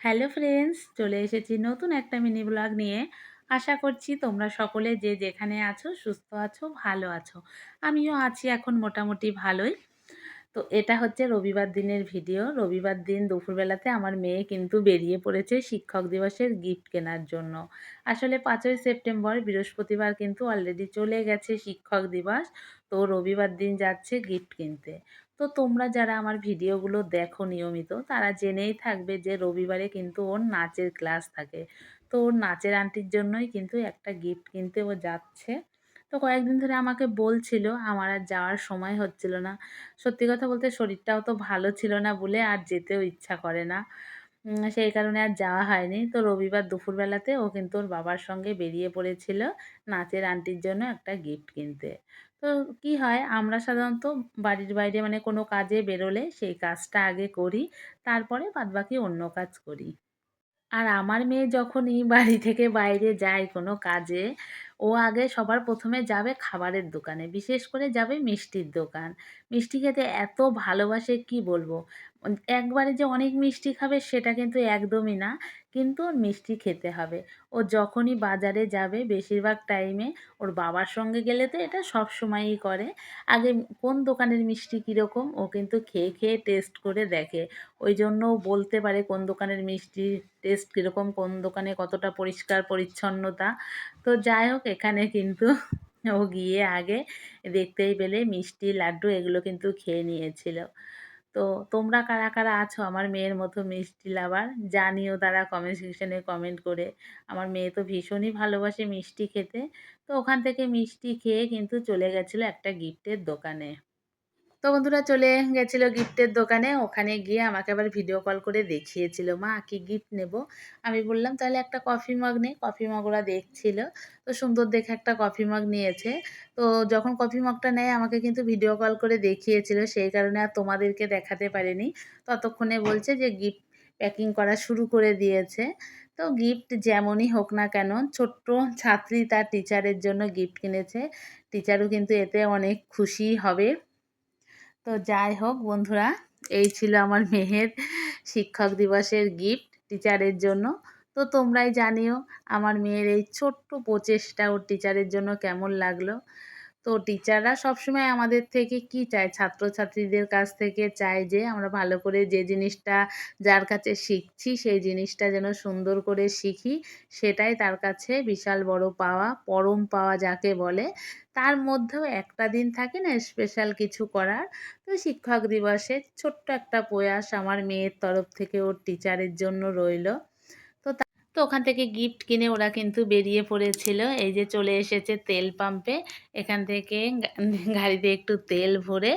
Hello friends, চলে এসেছি নতুন একটা মিনি ব্লগ নিয়ে। আশা করছি তোমরা সকলে যে যেখানে আছো, সুস্থ আছো, ভালো আছো। আমিও আছি এখন মোটামুটি ভালোই। তো এটা হচ্ছে রবিবার দিনের ভিডিও। রবিবার দিন দুপুরবেলাতে আমার মেয়ে কিন্তু বেরিয়ে পড়েছে শিক্ষক দিবসের গিফট কেনার জন্য। আসলে পাঁচই সেপ্টেম্বর, বৃহস্পতিবার কিন্তু অলরেডি চলে গেছে শিক্ষক দিবস। তো রবিবার দিন যাচ্ছে গিফট কিনতে। তো তোমরা যারা আমার ভিডিওগুলো দেখো নিয়মিত, তারা জেনেই থাকবে যে রবিবারে কিন্তু ওর নাচের ক্লাস থাকে। তো ওর নাচের আন্টির জন্যই কিন্তু একটা গিফট কিনতে ও যাচ্ছে। তো কয়েকদিন ধরে আমাকে বলছিল, আমার আর যাওয়ার সময় হচ্ছিল না। সত্যি কথা বলতে শরীরটাও তো ভালো ছিল না বলে আর যেতেও ইচ্ছা করে না। সেই কারণে আর যাওয়া হয়নি। তো রবিবার দুপুরবেলাতে ও কিন্তু ওর বাবার সঙ্গে বেরিয়ে পড়েছিল নাচের আন্টির জন্য একটা গিফট কিনতে। তো কি হয়, আমরা সাধারণত বাড়ির বাইরে মানে কোনো কাজে বেরোলে সেই কাজটা আগে করি, তারপরে বাদবাকি অন্য কাজ করি। আর আমার মেয়ে যখনই বাড়ি থেকে বাইরে যায় কোনো কাজে, ও আগে সবার প্রথমে যাবে খাবারের দোকানে, বিশেষ করে যাবে মিষ্টির দোকান। মিষ্টি খেতে এত ভালোবাসে, কি বলব? একবারে যে অনেক মিষ্টি খাবে সেটা কিন্তু একদমই না। কিন্তু ওর মিষ্টি খেতে হবে। ও যখনই বাজারে যাবে বেশিরভাগ টাইমে ওর বাবার সঙ্গে গেলে তো এটা সব সময়ই করে। আগে কোন দোকানের মিষ্টি কীরকম ও কিন্তু খেয়ে খেয়ে টেস্ট করে দেখে। ওই জন্য বলতে পারে কোন দোকানের মিষ্টি টেস্ট কীরকম, কোন দোকানে কতটা পরিষ্কার, পরিচ্ছন্নতা। তো যাই হোক, এখানে কিন্তু ও গিয়ে আগে দেখতেই পেলে মিষ্টি, লাড্ডু এগুলো কিন্তু খেয়ে নিয়েছিল। তো তোমরা কারা কারা আছো? আমার মেয়ের মতো মিষ্টি লাভার। জানিও তারা কমেন্ট সেকশনে কমেন্ট করে। আমার মেয়ে তো ভীষণই ভালোবাসে মিষ্টি খেতে। তো ওখান থেকে মিষ্টি খেয়ে কিন্তু চলে গেছিল একটা গিফটের দোকানে। তো বন্ধুরা চলে গেছিল গিফটের দোকানে। ওখানে গিয়ে আমাকে আবার ভিডিও কল করে দেখিয়েছিল, মা, কি গিফট নেব? আমি বললাম, তাহলে একটা কফি মগ নে। কফি মগ ওরা দেখছিল, তো সুন্দর দেখে একটা কফি মগ নিয়েছে। তো যখন কফি মগটা নেয়, আমাকে কিন্তু ভিডিও কল করে দেখিয়েছিল, সেই কারণে আর তোমাদেরকে দেখাতে পারিনি। ততক্ষণে বলছে যে গিফট প্যাকিং করা শুরু করে দিয়েছে। তো গিফট যেমনই হোক না কেন, ছোট্ট ছাত্রী তার টিচারের জন্য গিফট কিনেছে। টিচারও কিন্তু এতে অনেক খুশি হবে। তো যাই হোক বন্ধুরা, এই ছিল আমার মেয়ের শিক্ষক দিবসের গিফট টিচারের জন্য। তো তোমরাই জানিও আমার মেয়ের এই ছোট্ট প্রচেষ্টা ওর টিচারের জন্য কেমন লাগল। তো টিচাররা সবসময় আমাদের থেকে কি চায়? ছাত্রছাত্রীদের কাছ থেকে চায় যে, আমরা ভালো করে যে জিনিসটা যার কাছে শিখছি, সেই জিনিসটা যেন সুন্দর করে শিখি। সেটাই তার কাছে বিশাল বড় পাওয়া, পরম পাওয়া যাকে বলে। তার মধ্যেও একটা দিন থাকে না স্পেশাল কিছু করার। তো শিক্ষক দিবসে ছোট্ট একটা প্রয়াস আমার মেয়ের তরফ থেকে ওর টিচারের জন্য রইল। ওখান থেকে গিফট কিনে ওরা কিন্তু বেরিয়ে পড়েছিল। এই যে চলে এসেছে তেল পাম্পে এখান থেকে গাড়িতে একটু তেল ভরে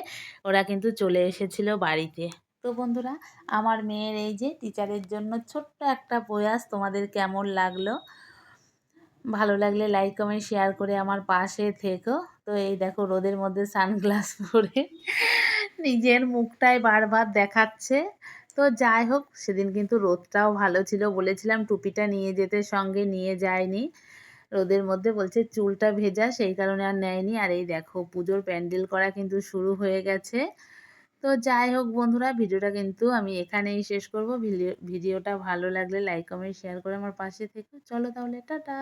ওরা কিন্তু চলে এসেছিল বাড়িতে। তো বন্ধুরা, আমার মেয়ের এই যে টিচারের জন্য ছোট্ট একটা প্রয়াস তোমাদের কেমন লাগল? ভালো লাগলে লাইক কমেন্ট শেয়ার করে আমার পাশে থেকো। তো এই দেখো রোদের মধ্যে সানগ্লাস পরে নিজের মুখটাই বারবার দেখাচ্ছে। তো যাই হোক, সেদিন কিন্তু রোদটাও ভালো ছিল। বলেছিলাম টুপিটা নিয়ে যেতে, সঙ্গে নিয়ে যায়নি। রোদের মধ্যে বলছে চুলটা ভেজা, সেই কারণে আর নেয়নি। আর এই দেখো, পুজোর প্যান্ডেল করা কিন্তু শুরু হয়ে গেছে। তো যাই হোক বন্ধুরা, ভিডিওটা কিন্তু আমি এখানেই শেষ করব। ভিডিওটা ভালো লাগলে লাইক কমেন্ট শেয়ার করে আমার পাশে থেকে। চলো তাহলে, টাটা!